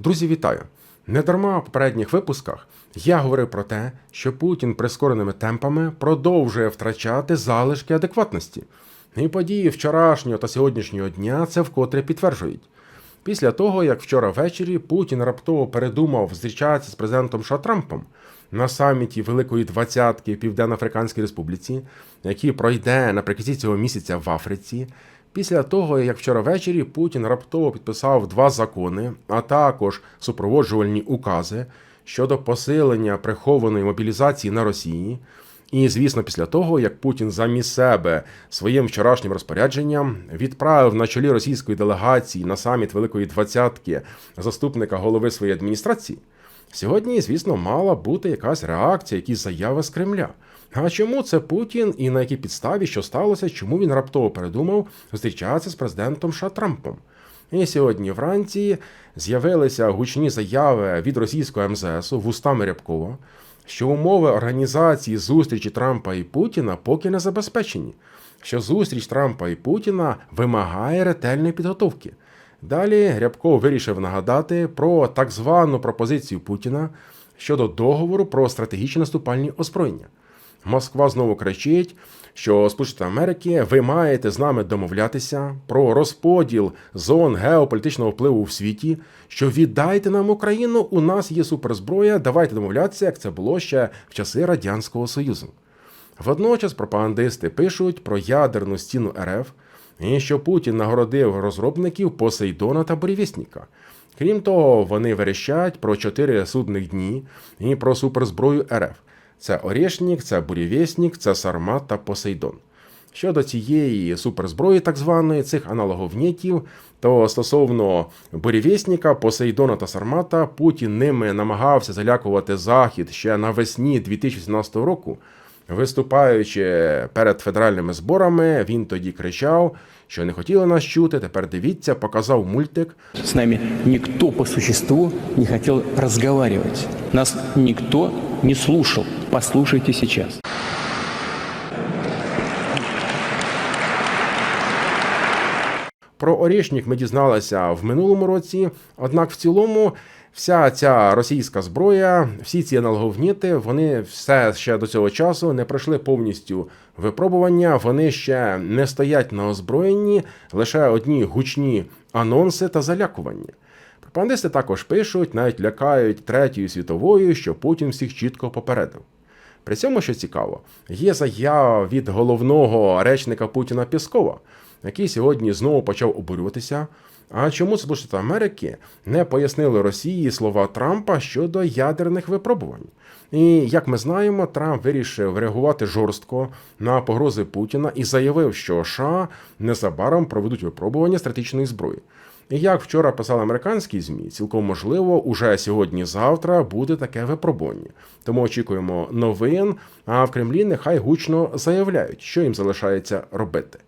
Друзі, вітаю! Недарма в попередніх випусках я говорив про те, що Путін прискореними темпами продовжує втрачати залишки адекватності. І події вчорашнього та сьогоднішнього дня це вкотре підтверджують. Після того, як вчора ввечері Путін раптово передумав зустрічатися з президентом США Трампом на саміті Великої Двадцятки в Південно-Африканській Республіці, який пройде наприкінці цього місяця в Африці. Після того, як вчора ввечері Путін раптово підписав два закони, а також супроводжувальні укази щодо посилення прихованої мобілізації на Росії. І, звісно, після того, як Путін замість себе своїм вчорашнім розпорядженням відправив на чолі російської делегації на саміт Великої Двадцятки заступника голови своєї адміністрації, сьогодні, звісно, мала бути якась реакція, якісь заяви з Кремля. А чому це Путін і на якій підставі що сталося, чому він раптово передумав зустрічатися з президентом США Трампом? І сьогодні вранці з'явилися гучні заяви від російського МЗСу вустами Рябкова, що умови організації зустрічі Трампа і Путіна поки не забезпечені, що зустріч Трампа і Путіна вимагає ретельної підготовки. Далі Рябков вирішив нагадати про так звану пропозицію Путіна щодо договору про стратегічні наступальні озброєння. Москва знову кричить, що Сполучені Америки ви маєте з нами домовлятися про розподіл зон геополітичного впливу в світі, що віддайте нам Україну, у нас є суперзброя, давайте домовлятися, як це було ще в часи Радянського Союзу. Водночас пропагандисти пишуть про ядерну стіну РФ і що Путін нагородив розробників Посейдона та Бурєвєсника. Крім того, вони верещать про чотири судних дні і про суперзброю РФ. Це Орєшнік, це Бурєвєснік, це Сармат та Посейдон. Щодо цієї суперзброї, так званої, цих аналоговнітів, то стосовно Бурєвєсніка, Посейдона та Сармата, Путін ними намагався залякувати Захід ще навесні 2017 року. Виступаючи перед федеральними зборами, він тоді кричав, що не хотіли нас чути. Тепер дивіться, показав мультик. С нами никто по существу не хотел разговаривать. Нас никто не слушал. Послушайте сейчас. Про Орішнік ми дізналися в минулому році. Однак, в цілому, вся ця російська зброя, всі ці аналоговніти, вони все ще до цього часу не пройшли повністю випробування. Вони ще не стоять на озброєнні, лише одні гучні анонси та залякування. Пропагандисти також пишуть, навіть лякають третьою світовою, що Путін всіх чітко попередив. При цьому, що цікаво, є заява від головного речника Путіна Піскова, який сьогодні знову почав обурюватися. А чому Сполучені Америки не пояснили Росії слова Трампа щодо ядерних випробувань? І як ми знаємо, Трамп вирішив реагувати жорстко на погрози Путіна і заявив, що США незабаром проведуть випробування стратегічної зброї. І як вчора писали американські змі, цілком можливо, уже сьогодні-завтра буде таке випробування. Тому очікуємо новин. А в Кремлі нехай гучно заявляють, що їм залишається робити.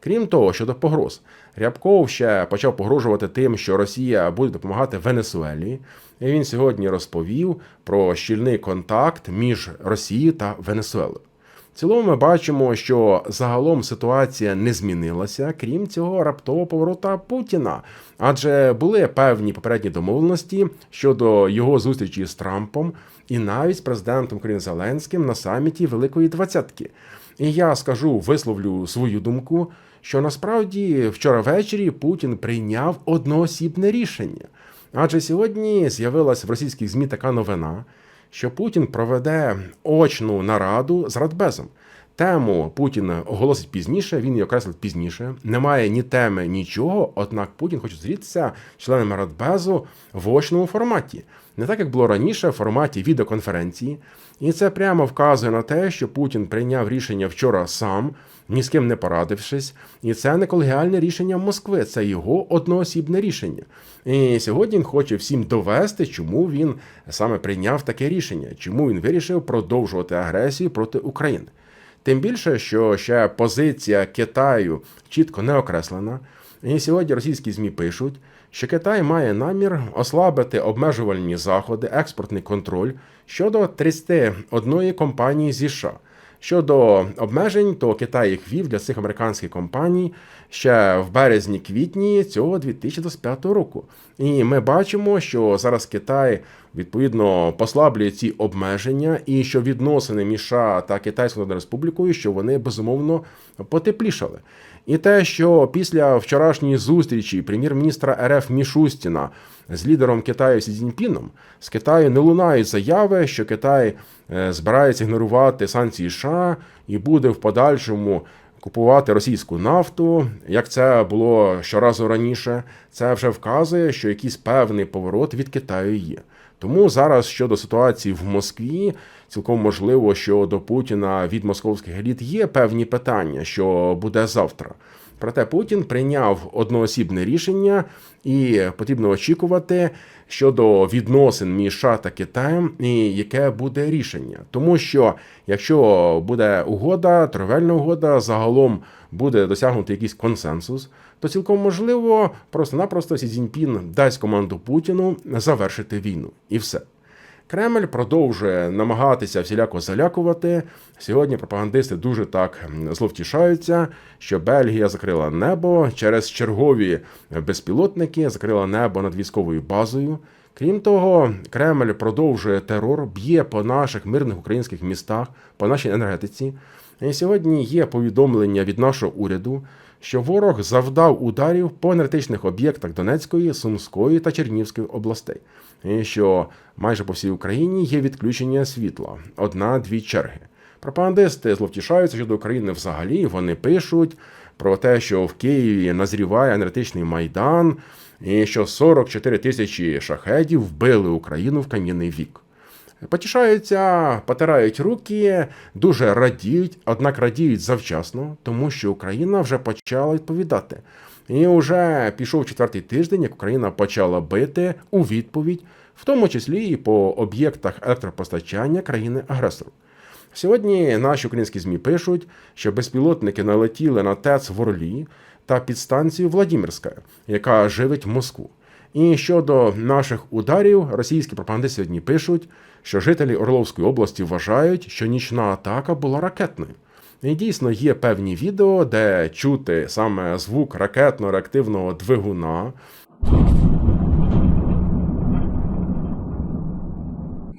Крім того, щодо погроз, Рябков ще почав погрожувати тим, що Росія буде допомагати Венесуелі. І він сьогодні розповів про щільний контакт між Росією та Венесуелою. В цілому ми бачимо, що загалом ситуація не змінилася, крім цього раптового поворота Путіна. Адже були певні попередні домовленості щодо його зустрічі з Трампом і навіть з президентом країни Зеленським на саміті Великої Двадцятки. І я скажу, висловлю свою думку, що насправді вчора ввечері Путін прийняв одноосібне рішення. Адже сьогодні з'явилася в російських ЗМІ така новина, що Путін проведе очну нараду з Радбезом. Тему Путін оголосить пізніше, він її окреслить пізніше. Немає ні теми, нічого. Однак Путін хоче зустрітися членами Радбезу в очному форматі, не так як було раніше, в форматі відеоконференції. І це прямо вказує на те, що Путін прийняв рішення вчора сам, ні з ким не порадившись, і це не колегіальне рішення Москви, це його одноосібне рішення. І сьогодні він хоче всім довести, чому він саме прийняв таке рішення, чому він вирішив продовжувати агресію проти України. Тим більше, що ще позиція Китаю чітко не окреслена. І сьогодні російські ЗМІ пишуть, що Китай має намір ослабити обмежувальні заходи, експортний контроль щодо 31 компанії зі США. Щодо обмежень, то Китай їх вів для цих американських компаній ще в березні-квітні цього 2025 року. І ми бачимо, що зараз Китай відповідно послаблює ці обмеження, і що відносини між США та Китайською Республікою, що вони безумовно потеплішали. І те, що після вчорашньої зустрічі прем'єр-міністра РФ Мішустіна з лідером Китаю Сі Цзіньпіном, з Китаю не лунають заяви, що Китай е, збирається ігнорувати санкції США і буде в подальшому купувати російську нафту, як це було щоразу раніше, це вже вказує, що якийсь певний поворот від Китаю є. Тому зараз щодо ситуації в Москві, цілком можливо, що до Путіна від московських еліт є певні питання, що буде завтра. Проте Путін прийняв одноосібне рішення, і потрібно очікувати щодо відносин між США та Китаєм, і яке буде рішення. Тому що якщо буде угода, торговельна угода, загалом буде досягнути якийсь консенсус, то цілком можливо просто-напросто Сі Цзіньпін дасть команду Путіну завершити війну, і все. Кремль продовжує намагатися всіляко залякувати. Сьогодні пропагандисти дуже так зловтішаються, що Бельгія закрила небо через чергові безпілотники, закрила небо над військовою базою. Крім того, Кремль продовжує терор, б'є по наших мирних українських містах, по нашій енергетиці. І сьогодні є повідомлення від нашого уряду, що ворог завдав ударів по енергетичних об'єктах Донецької, Сумської та Чернівської областей, і що майже по всій Україні є відключення світла одна-дві черги. Пропагандисти зловтішаються щодо України взагалі. Вони пишуть про те, що в Києві назріває енергетичний майдан, і що 44 тисячі шахедів вбили Україну в кам'яний вік. Потішаються, потирають руки, дуже радіють, однак радіють завчасно, тому що Україна вже почала відповідати. І вже пішов четвертий тиждень, як Україна почала бити у відповідь, в тому числі і по об'єктах електропостачання країни-агресору. Сьогодні наші українські ЗМІ пишуть, що безпілотники налетіли на ТЕЦ в Орлі та підстанцію Владимирська, яка живить Москву. І щодо наших ударів, російські пропагандисти сьогодні пишуть, що жителі Орловської області вважають, що нічна атака була ракетною. І дійсно є певні відео, де чути саме звук ракетно-реактивного двигуна.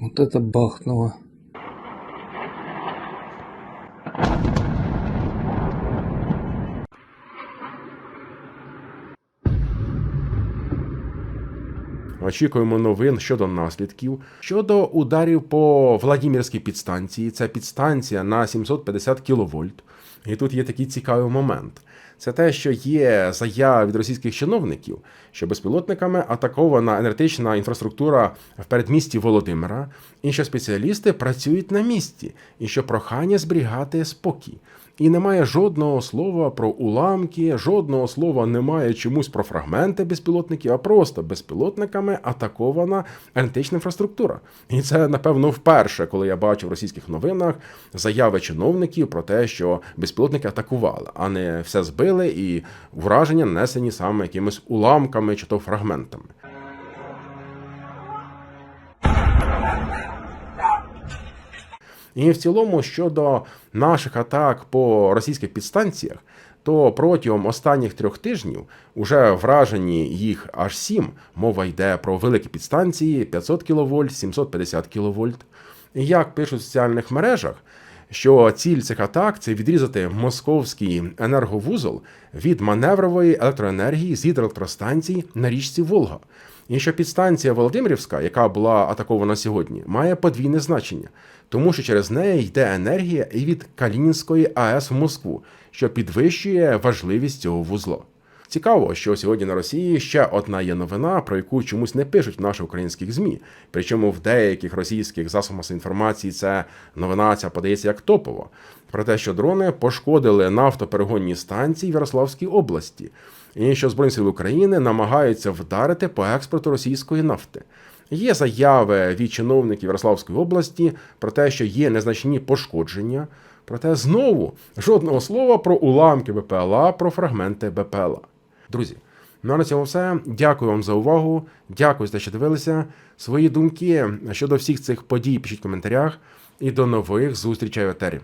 Вот это бахнуло. Очікуємо новин щодо наслідків, щодо ударів по Владимирській підстанції. Це підстанція на 750 кВт. І тут є такий цікавий момент. Це те, що є заява від російських чиновників, що безпілотниками атакована енергетична інфраструктура в передмісті Володимира, і що спеціалісти працюють на місці, і що прохання зберігати спокій. І немає жодного слова про уламки, жодного слова немає чомусь про фрагменти безпілотників, а просто безпілотниками атакована енергетична інфраструктура. І це, напевно, вперше, коли я бачу в російських новинах заяви чиновників про те, що безпілотники атакували, а не все збили і враження нанесені саме якимись уламками чи то фрагментами. І в цілому щодо наших атак по російських підстанціях, то протягом останніх трьох тижнів уже вражені їх аж сім. Мова йде про великі підстанції 500 кВт, 750 кВт. Як пишуть в соціальних мережах, що ціль цих атак це відрізати московський енерговузол від маневрової електроенергії з гідроелектростанцій на річці Волга. І що підстанція Володимирівська, яка була атакована сьогодні, має подвійне значення, тому що через неї йде енергія і від Калінінської АЕС в Москву, що підвищує важливість цього вузла. Цікаво, що сьогодні на Росії ще одна є новина, про яку чомусь не пишуть в наших українських змі. Причому в деяких російських засобах масової інформації це новина ця подається як топова. Про те, що дрони пошкодили нафтоперегонні станції в Ярославській області, і що Збройні сили України намагаються вдарити по експорту російської нафти. Є заяви від чиновників Ярославської області про те, що є незначні пошкодження. Проте знову жодного слова про уламки БПЛА, про фрагменти БПЛА. Друзі, ну а на цьому все. Дякую вам за увагу. Дякую за те, що дивилися. Свої думки щодо всіх цих подій пишіть в коментарях. І до нових зустрічей в етері.